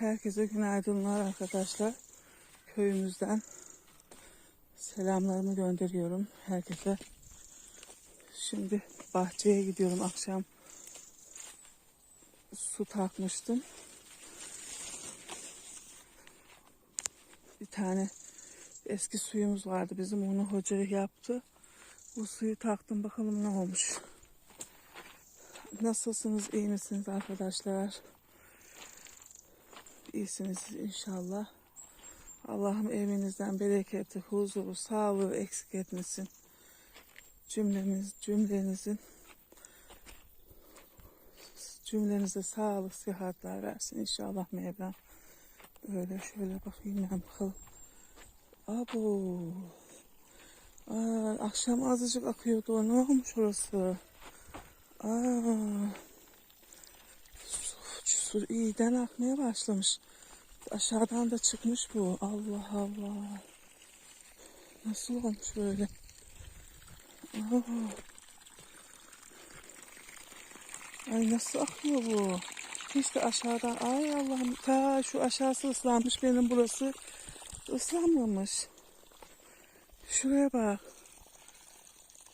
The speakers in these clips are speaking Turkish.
Herkese günaydınlar arkadaşlar. Köyümüzden selamlarımı gönderiyorum herkese. Şimdi bahçeye gidiyorum akşam. Su takmıştım. Bir tane eski suyumuz vardı bizim onu hoca yaptı. Bu suyu taktım bakalım ne olmuş. Nasılsınız iyi misiniz arkadaşlar? İyisiniz inşallah. Allah'ım evinizden bereketi, huzuru, sağlığı eksik etmesin. Cümlemiz, cümlenizin cümlenize sağlık, sıhhatler versin inşallah Mevlam. Öyle şöyle bakayım ben bakalım. Abo. Akşam azıcık akıyordu. Ne olmuş orası? Aa. Su, iyiden akmaya başlamış. Aşağıdan da çıkmış bu. Allah Allah. Nasıl olmuş böyle? Aa. Ay nasıl akıyor bu? Hiç de aşağıdan. Ay Allah'ım. Ta şu aşağısı ıslanmış. Benim burası ıslanmamış. Şuraya bak.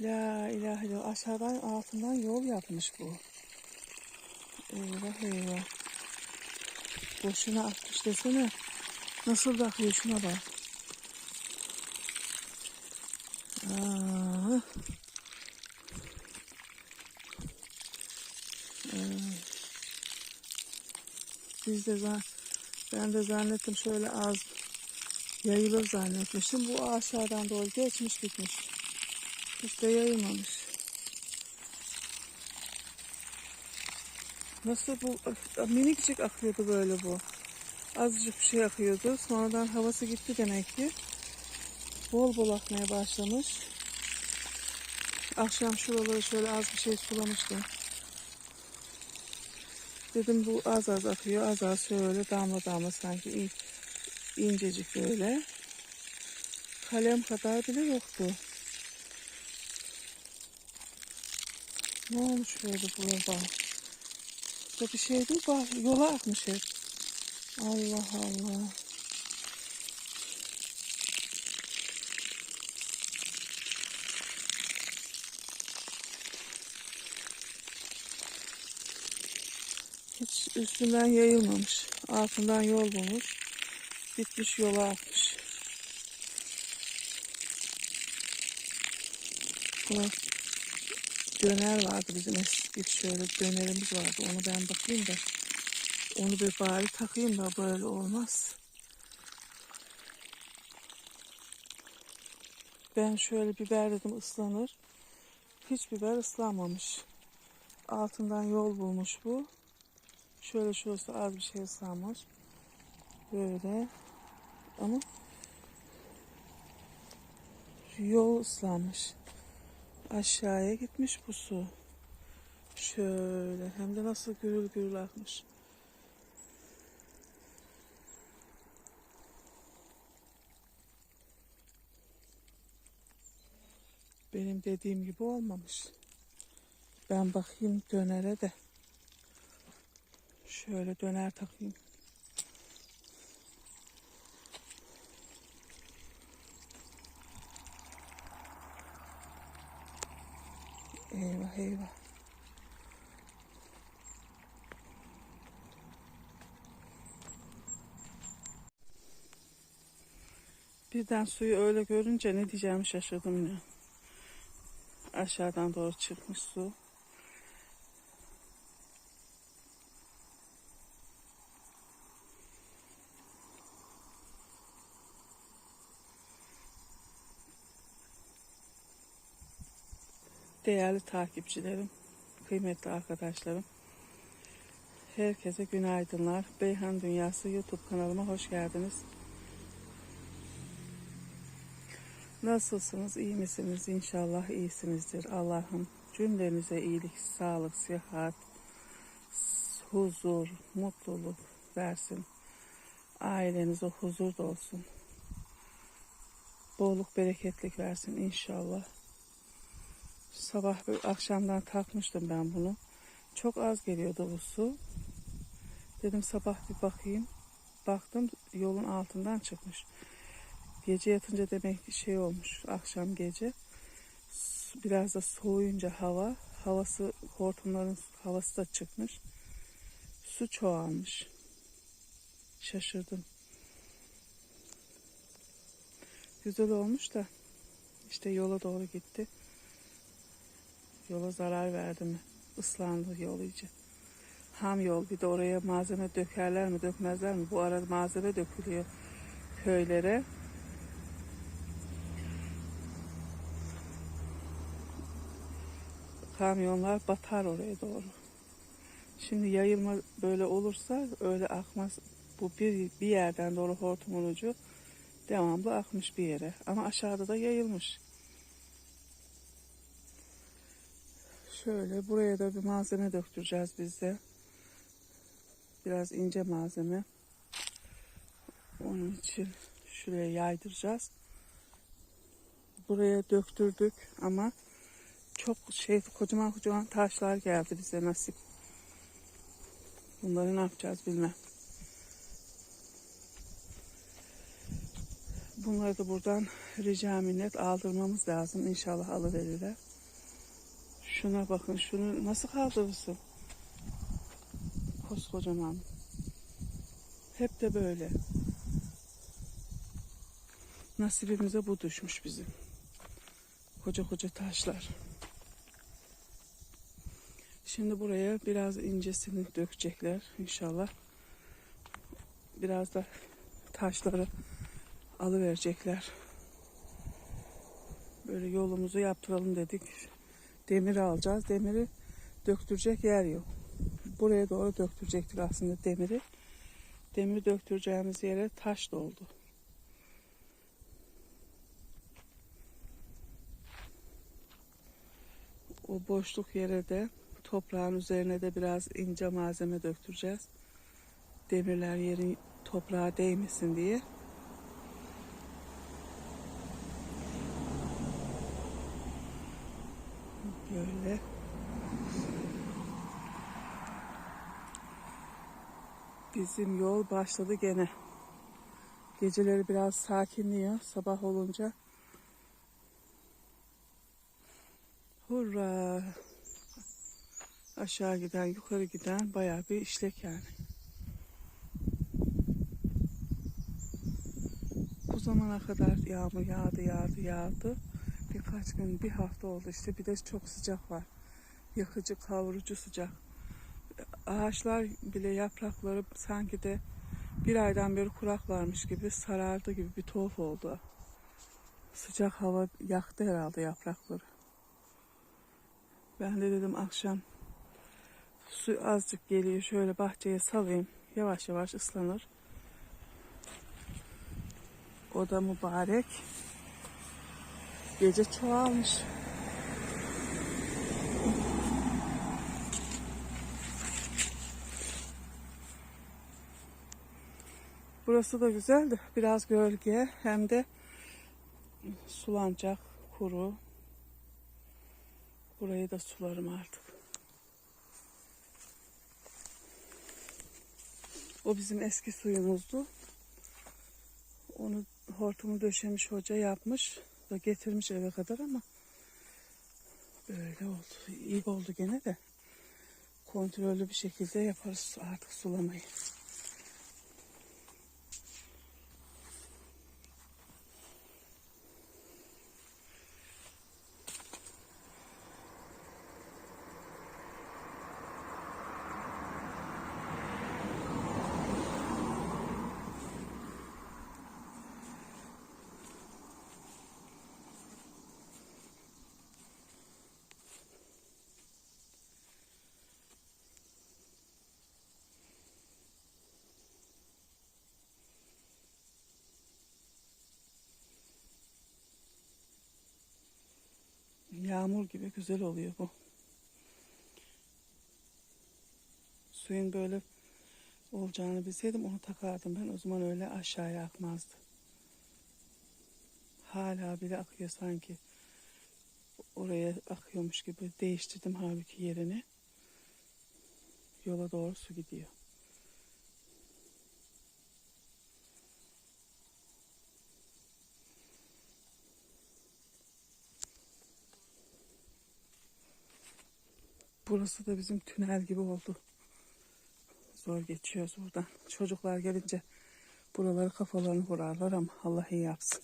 La ilahe illallah. Aşağıdan altından yol yapmış bu. Eyvah eyvah. Boşuna atmış desene. Nasıl bakıyor şuna bak. Aa. Biz de zan ben de zannettim şöyle az yayılır zannetmiştim. Bu aşağıdan doğru geçmiş gitmiş. Hiç de yayılmamış. Nasıl bu minikcik akıyordu böyle bu. Azıcık bir şey akıyordu. Sonradan havası gitti demek ki. Bol bol akmaya başlamış. Akşam şuraları şöyle az bir şey sulamıştım. Dedim bu az az akıyor. Az az şöyle damla damla sanki in, incecik böyle. Kalem kadar bile yoktu. Ne olmuş böyle burada? Bu bir şey değil bak yola akmış hep. Allah Allah. Hiç üstünden yayılmamış. Altından yol bulmuş. Bitmiş yola akmış. Buna döner vardı bizim eski şöyle dönerimiz vardı. Onu ben bakayım da. Onu bir bari takayım da böyle olmaz. Ben şöyle biber dedim ıslanır. Hiç biber ıslanmamış. Altından yol bulmuş bu. Şöyle şurası az bir şey ıslanmış. Böyle. Ama yol ıslanmış. Aşağıya gitmiş bu su. Şöyle hem de nasıl gürül gürül akmış. Benim dediğim gibi olmamış. Ben bakayım dönere de. Şöyle döner takayım. Eyvah eyvah. Birden suyu öyle görünce ne diyeceğimi şaşırdım ya. Aşağıdan doğru çıkmış su. Değerli takipçilerim, kıymetli arkadaşlarım. Herkese günaydınlar. Beyhan Dünyası YouTube kanalıma hoş geldiniz. Nasılsınız? iyi misiniz? İnşallah iyisinizdir. Allah'ım cümlenize iyilik, sağlık, sıhhat, huzur, mutluluk versin. Ailenize huzur da olsun. Bolluk, bereketlik versin inşallah. Sabah bir akşamdan takmıştım ben bunu. Çok az geliyordu bu su. Dedim sabah bir bakayım. baktım yolun altından çıkmış. Gece yatınca demek ki şey olmuş akşam gece. Biraz da soğuyunca hava, havası hortumların havası da çıkmış. Su çoğalmış. Şaşırdım. Güzel olmuş da işte yola doğru gitti. Yola zarar verdi mi? Islandı yol iyice. Ham yol bir de oraya malzeme dökerler mi dökmezler mi? Bu arada malzeme dökülüyor köylere. Kamyonlar batar oraya doğru. Şimdi yayılma böyle olursa öyle akmaz. Bu bir, bir yerden doğru hortumun ucu devamlı akmış bir yere. Ama aşağıda da yayılmış. Şöyle buraya da bir malzeme döktüreceğiz biz de. Biraz ince malzeme. Onun için şuraya yaydıracağız. Buraya döktürdük ama çok şey kocaman kocaman taşlar geldi bize nasip. Bunları ne yapacağız bilmem. Bunları da buradan rica minnet aldırmamız lazım. İnşallah alıverirler. Şuna bakın şunu nasıl kaldırırsın? Koskocaman. Hep de böyle. Nasibimize bu düşmüş bizim. Koca koca taşlar. Şimdi buraya biraz incesini dökecekler inşallah. Biraz da taşları alıverecekler. Böyle yolumuzu yaptıralım dedik. Demir alacağız. Demiri döktürecek yer yok. Buraya doğru döktürecektik aslında demiri. Demiri döktüreceğimiz yere taş doldu. O boşluk yere de toprağın üzerine de biraz ince malzeme döktüreceğiz. Demirler yerin toprağa değmesin diye. Böyle. Bizim yol başladı gene. Geceleri biraz sakinliyor sabah olunca. Hurra! Aşağı giden, yukarı giden bayağı bir işlek yani. Bu zamana kadar yağmur yağdı, yağdı, yağdı. Birkaç gün, bir hafta oldu işte. Bir de çok sıcak var. Yakıcı, kavurucu sıcak. Ağaçlar bile yaprakları sanki de bir aydan beri kurak varmış gibi sarardı gibi bir tuhaf oldu. Sıcak hava yaktı herhalde yaprakları. Ben de dedim akşam su azıcık geliyor şöyle bahçeye salayım. Yavaş yavaş ıslanır. O da mübarek. Gece çoğalmış. Burası da güzel de biraz gölge hem de sulanacak kuru. Burayı da sularım artık. O bizim eski suyumuzdu. Onu hortumu döşemiş hoca yapmış ve getirmiş eve kadar ama böyle oldu. İyi oldu gene de kontrollü bir şekilde yaparız artık sulamayı. Yağmur gibi güzel oluyor bu. Suyun böyle olacağını bilseydim onu takardım ben. O zaman öyle aşağıya akmazdı. Hala bile akıyor sanki. Oraya akıyormuş gibi değiştirdim halbuki yerini. Yola doğru su gidiyor. Burası da bizim tünel gibi oldu. Zor geçiyoruz buradan. Çocuklar gelince buraları kafalarını vurarlar ama Allah iyi yapsın.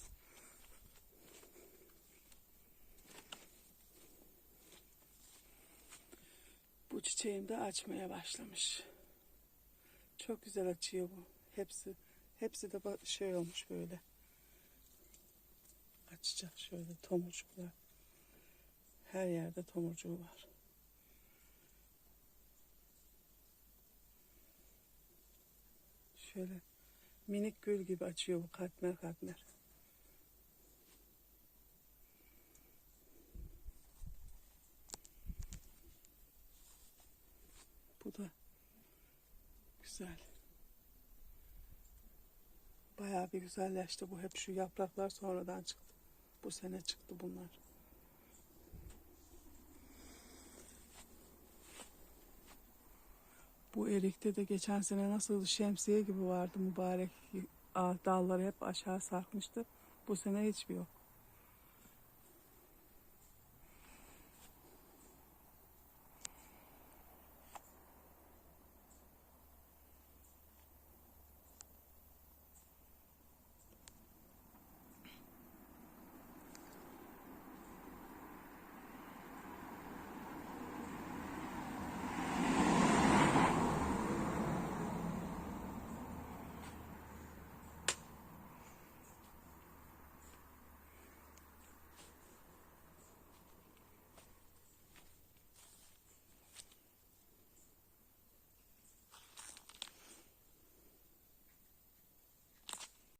Bu çiçeğim de açmaya başlamış. Çok güzel açıyor bu. Hepsi hepsi de şey olmuş böyle. Açacak şöyle tomurcuklar. Her yerde tomurcuğu var. Şöyle minik gül gibi açıyor bu katmer katmer. Bu da güzel. Bayağı bir güzelleşti bu. Hep şu yapraklar sonradan çıktı. Bu sene çıktı bunlar. Bu erikte de geçen sene nasıl şemsiye gibi vardı mübarek. Aa, Dalları hep aşağı sarkmıştı. Bu sene hiçbir yok.